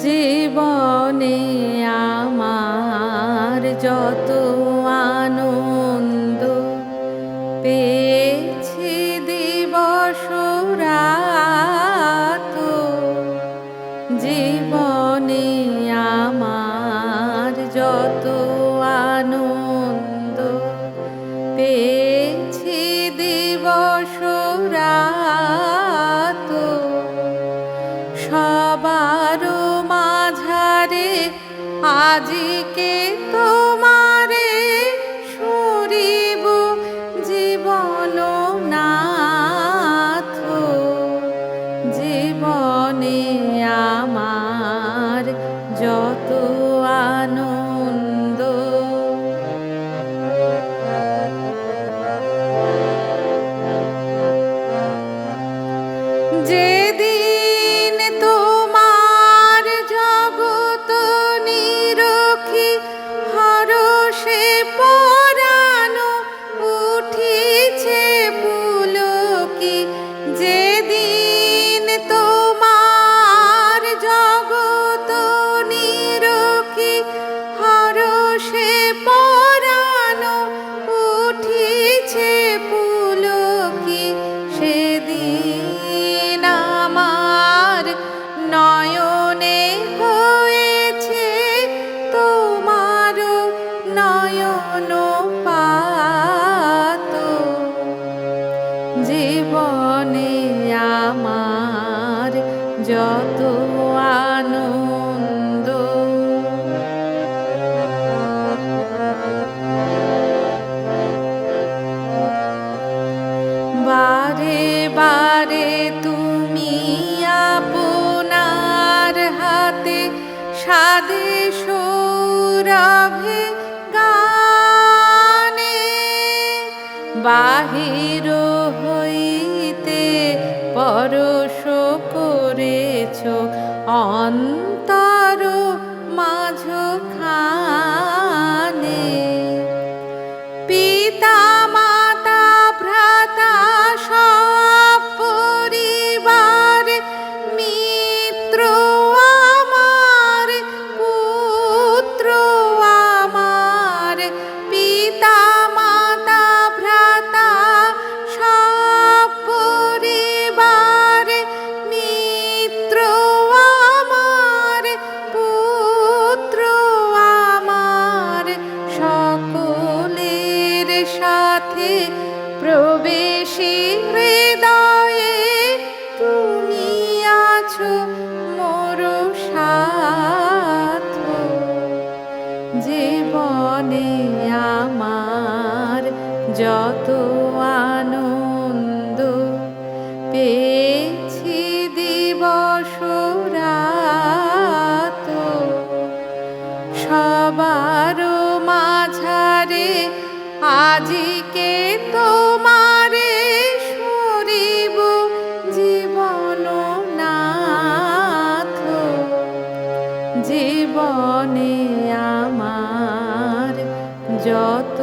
জীবনে আমার যত আনন্দ পেয়েছি দিবস জীবনে আমার যত আজিকে তোমারে জীবনে আমার যত আনন্দ। বারে বারে তুমি আপনার হাতে সাদে সৌরভে গানে বাহির পরশ করেছ অন্তর প্রবেশী হৃদয়ে তুমি আছো মোর জীবনে আমার যত আনন্দ পেয়েছি দিবস রাত। সবার মাঝারে আজিকে জীবনে আমার যত